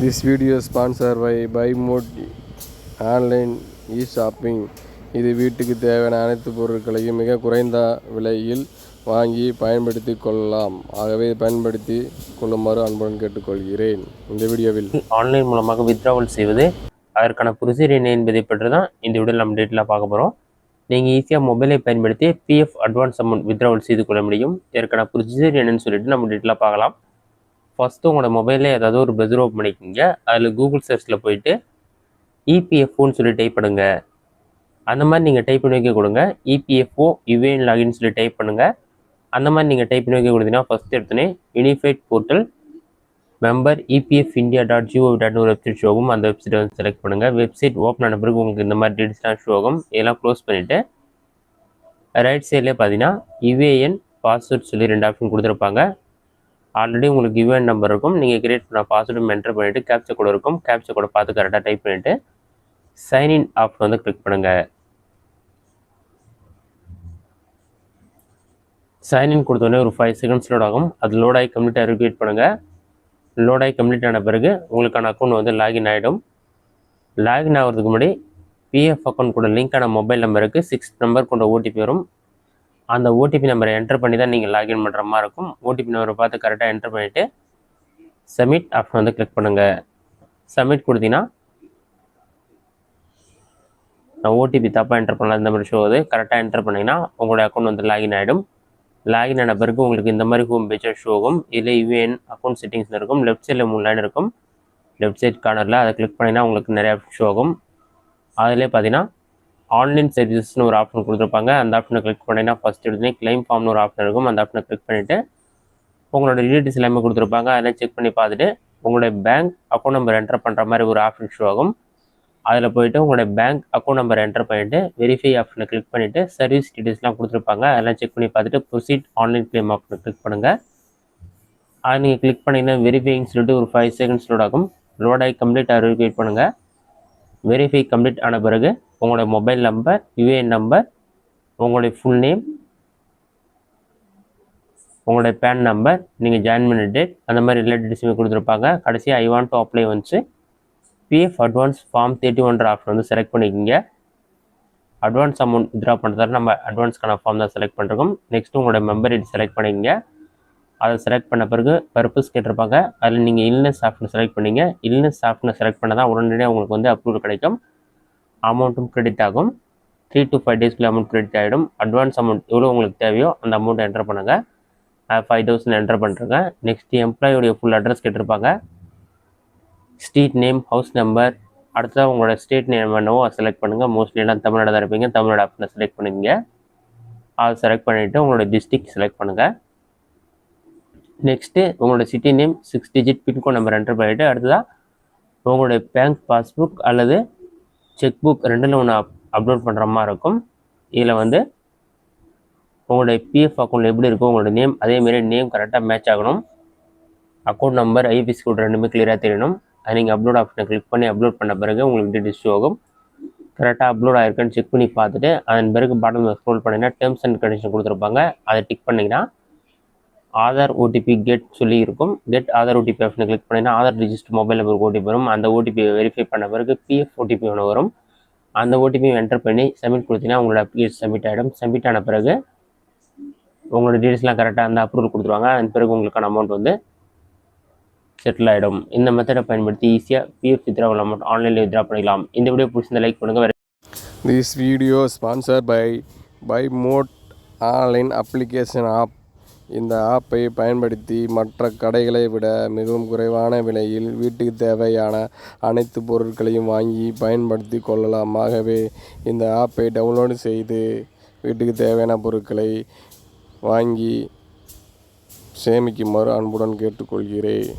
This video sponsor by by mode online e shopping இது வீட்டுக்கு தேவையான அனைத்து பொருட்களையும் மிக குறைந்த விலையில் வாங்கி பயன்படுத்தி கொள்ளலாம். ஆகவே பயன்படுத்தி கொள்ளுமாறு அன்புடன் கேட்டுக்கொள்கிறேன். இந்த வீடியோவில் ஆன்லைன் மூலமாக வித்ராவல் செய்வது அதற்கான ப்ரொசீஜர் என்ன என்பதை பற்றி தான் இந்த வீடியோவில் நம்ம டீட்டெயிலாக பார்க்க போகிறோம் நீங்கள் ஈஸியாக மொபைலை பயன்படுத்தி பிஎஃப் அட்வான்ஸ் அமௌண்ட் வித்ராவல் செய்து கொள்ள முடியும். இதற்கான ப்ரொசீஜர் என்னன்னு சொல்லிட்டு நம்ம டீட்டெயிலாக பார்க்கலாம். ஃபஸ்ட்டு உங்களோட மொபைலில் ஏதாவது ஒரு ப்ரௌசர் ஓப்பன் பண்ணிக்கோங்க. அதில் கூகுள் சர்ச்சில் போயிட்டு இபிஎஃப்ஓன்னு சொல்லி டைப் பண்ணுங்க. அந்த மாதிரி நீங்கள் டைப் பண்ணி வைக்க கொடுங்க. இபிஎஃப்ஓ யுஏஎன் லாகின் சொல்லி டைப் பண்ணுங்கள் அந்த மாதிரி நீங்கள் டைப் பண்ணி வைக்க கொடுத்தீங்கன்னா ஃபஸ்ட் எடுத்தோன்னே unified portal member EPF India dot GOV dot ஒரு வெப்சைட் ஷோ ஆகும் அந்த வெப்சைட்டை வந்து செலக்ட் பண்ணுங்கள் வெப்சைட் ஓப்பன் ஆன பிறகு உங்களுக்கு இந்த மாதிரி டீட்டெயில்ஸ்லாம் ஷோ ஆகும். இதெல்லாம் க்ளோஸ் பண்ணிவிட்டு ரைட் சைட்லேயே பார்த்தீங்கன்னா யுஏஎன் பாஸ்வேர்ட் சொல்லி ரெண்டு ஆப்ஷன் கொடுத்துருப்பாங்க. ஆல்ரெடி உங்களுக்கு யுஏஎன் நம்பர் இருக்கும். நீங்கள் கிரியேட் பண்ண பாஸ்வேர்டும் என்டர் பண்ணிவிட்டு கேப்சர் கூட இருக்கும். கேப்சர் கூட பார்த்து கரெக்டாக டைப் பண்ணிவிட்டு சைன்இன் ஆப்ஷன் வந்து கிளிக் பண்ணுங்கள் சைன்இன் கொடுத்தோடனே ஒரு ஃபைவ் செகண்ட்ஸ் லோட் ஆகும். அது லோட் ஆகி கம்ப்ளீட்டாக ரிக்ரியேட் பண்ணுங்கள் லோட் ஆகி கம்ப்ளீட் ஆன பிறகு உங்களுக்கான அக்கௌண்ட் வந்து லாகின் ஆகிடும் லாகின் ஆகிறதுக்கு முன்னாடி பிஎஃப் அக்கௌண்ட் கூட லிங்கான மொபைல் நம்பருக்கு சிக்ஸ் நம்பர் கொண்ட ஓடிபி வரும். அந்த ஓடிபி நம்பரை என்டர் பண்ணி தான் நீங்கள் லாகின் பண்ணுற மாதிரி இருக்கும். ஓடிபி நம்பரை பார்த்து கரெக்டாக என்டர் பண்ணிவிட்டு சப்மிட் ஆப்ஷன் வந்து கிளிக் பண்ணுங்கள் சப்மிட் கொடுத்தீங்கன்னா நான் ஓடிபி தப்பாக என்டர் பண்ணலாம் இந்த மாதிரி ஷோ ஆகுது கரெக்டாக என்டர் பண்ணிங்கன்னா உங்களோட அக்கௌண்ட் வந்து லாகின் ஆகிடும் லாகின் ஆன பிறகு உங்களுக்கு இந்த மாதிரி ஹோம் பேஜாக ஷோ ஆகும். இதில் யுஏஎன் அக்கௌண்ட் செட்டிங்ஸ் இருக்கும். லெஃப்ட் சைடில் மூணு லைன் இருக்கும். லெஃப்ட் சைட் கார்னரில் அதை கிளிக் பண்ணிங்கன்னா உங்களுக்கு நிறையா ஷோ ஆகும். அதிலே பார்த்தீங்கன்னா ஆன்லைன் சர்வீசஸ்னு ஒரு ஆப்ஷன் கொடுத்துருப்பாங்க. அந்த ஆப்ஷனை கிளிக் பண்ணிங்கன்னா ஃபஸ்ட் எடுத்துனே கிளைம் ஃபார்ம்னு ஒரு ஆப்ஷன் இருக்கும். அந்த ஆப்ஷனை கிளிக் பண்ணிவிட்டு உங்களோட டீட்டெயில்ஸ் எல்லாமே கொடுத்துருப்பாங்க. அதெல்லாம் செக் பண்ணி பார்த்துட்டு உங்களுடைய பேங்க் அக்கௌண்ட் நம்பர் என்டர் பண்ணுற மாதிரி ஒரு ஆப்ஷன் ஷோ ஆகும். அதில் போயிட்டு உங்களுடைய பேங்க் அக்கௌண்ட் நம்பர் என்டர் பண்ணிவிட்டு வெரிஃபை ஆப்ஷனை கிளிக் பண்ணிவிட்டு சர்வீஸ் டீட்டெயில்ஸ்லாம் கொடுத்துருப்பாங்க. அதெல்லாம் செக் பண்ணி பார்த்துட்டு ப்ரொசீட் ஆன்லைன் கிளைம் ஆப்ஷனை கிளிக் பண்ணுங்கள் அதை நீங்கள் கிளிக் பண்ணிங்கன்னா வெரிஃபைங் சொல்லிட்டு ஒரு ஃபைவ் செகண்ட்ஸ் லோட் ஆகும். லோட் ஆகி கம்ப்ளீட்டாக வெரிஃபை பண்ணுங்கள் வெரிஃபை கம்ப்ளீட் ஆன பிறகு உங்களுடைய மொபைல் நம்பர் யுஏஎன் நம்பர் உங்களுடைய ஃபுல் நேம் உங்களுடைய பேன் நம்பர் நீங்கள் ஜாயின் பண்ண டேட் அந்த மாதிரி எல்லா கொடுத்துருப்பாங்க. கடைசியாக ஐ வாண்ட் டு அப்ளை வந்துச்சு. பிஎஃப் அட்வான்ஸ் ஃபார்ம் தேர்ட்டி ஒன்ற ஆப்ஷன் வந்து செலக்ட் பண்ணிக்கிங்க. அட்வான்ஸ் அமௌண்ட் வித்ரா பண்ணுறதால நம்ம அட்வான்ஸ்க்கான ஃபார்ம் தான் செலக்ட் பண்ணுறோம் நெக்ஸ்ட் உங்களோட மெம்பர் ஐடி செலக்ட் பண்ணிக்கங்க. அதை செலக்ட் பண்ண பிறகு பர்பஸ் கேட்டிருப்பாங்க. அதில் நீங்கள் இல்னஸ் ஆப்ஷன் செலக்ட் பண்ணிங்க இல்னஸ் ஆப்ஷனை செலக்ட் பண்ணால் தான் உடனடியாக உங்களுக்கு வந்து அப்ரூவல் கிடைக்கும். அமௌண்ட்டும் கிரெடிட் ஆகும். த்ரீ டு ஃபைவ் டேஸ்க்குள்ளே அமௌண்ட் கிரெடிட் ஆகிடும் அட்வான்ஸ் அமௌண்ட் எவ்வளோ உங்களுக்கு தேவையோ அந்த அமௌண்ட் என்டர் பண்ணுங்கள் ஃபைவ் தௌசண்ட் என்டர் பண்ணுறேங்க நெக்ஸ்ட் எம்ப்ளாயோடைய ஃபுல் அட்ரஸ் கேட்டிருப்பாங்க. ஸ்ட்ரீட் நேம் ஹவுஸ் நம்பர் அடுத்ததாக உங்களோட ஸ்டேட் நேம் என்னவோ செலக்ட் பண்ணுங்கள் மோஸ்ட்லி எல்லாம் தமிழ்நாடு தான் இருப்பீங்க. தமிழ்நாடு ஆப்ஷனை செலக்ட் பண்ணுவீங்க அதை செலக்ட் பண்ணிவிட்டு உங்களோட டிஸ்ட்ரிக் செலக்ட் பண்ணுங்கள் நெக்ஸ்ட்டு உங்களோட city name six digit pincode number enter பண்ணிவிட்டு அடுத்ததாக உங்களுடைய பேங்க் பாஸ்புக் அல்லது செக் புக் ரெண்டில் ஒன்று அப் அப்லோட் பண்ணுற மாதிரி இருக்கும். இதில் வந்து உங்களுடைய பிஎஃப் அக்கௌண்ட்டில் எப்படி இருக்கும் உங்களுடைய நேம் அதேமாரி நேம் கரெக்டாக மேட்ச் ஆகணும். அக்கௌண்ட் நம்பர் ஐபிஎஸ் கோட் ரெண்டுமே கிளியராக தெரியணும். அதை நீங்கள் அப்லோட் ஆப்ஷனை கிளிக் பண்ணி அப்லோட் பண்ண பிறகு உங்களுக்கு டீட்டெயில்ஸ் ஆகும். கரெக்டாக அப்லோட் ஆயிருக்கான்னு செக் பண்ணி பார்த்துட்டு அதன் பிறகு பாட்டம் ஸ்க்ரோல் பண்ணிங்கன்னா டேர்ம்ஸ் அண்ட் கண்டிஷன் கொடுத்துருப்பாங்க. அதை டிக் பண்ணிங்கன்னா ஆதார் ஓடிபி கெட் சொல்லி இருக்கும் கெட் ஆதார் ஓடிபி ஆப்ஷனை கிளிக் பண்ணிங்கன்னா ஆதார் ரிஜிஸ்டர் மொபைல் நம்பருக்கு ஓடிபி வரும். அந்த ஓடிபி வெரிஃபை பண்ண பிறகு பிஎஃப் ஓடிபி ஒன்று வரும். அந்த ஓடிபியை என்டர் பண்ணி சப்மிட் கொடுத்தீங்கன்னா உங்களோட அப்ளிகேஷன் சப்மிட் ஆகிடும் சப்மிட் ஆன பிறகு உங்களோட டீட்டெயில்ஸ்லாம் கரெக்டாக அந்த அப்ரூவல் கொடுத்துருவாங்க. அதன் பிறகு உங்களுக்கான அமௌண்ட் வந்து செட்டில் ஆகிடும் இந்த மெத்தடை பயன்படுத்தி ஈஸியாக பிஎஃப் வித்ராவல் அமௌண்ட் ஆன்லைனில் வித்ரா பண்ணிக்கலாம். இந்த வீடியோ பிடிச்சிருந்த லைக் பண்ணுங்கள் வேறு this video sponsor by by mode online application app இந்த ஆப்பை பயன்படுத்தி மற்ற கடைகளை விட மிகவும் குறைவான விலையில் வீட்டுக்கு தேவையான அனைத்து பொருட்களையும் வாங்கி பயன்படுத்தி கொள்ளலாம். ஆகவே இந்த ஆப்பை டவுன்லோடு செய்து வீட்டுக்கு தேவையான பொருட்களை வாங்கி சேமிக்குமாறு அன்புடன் கேட்டுக்கொள்கிறேன்.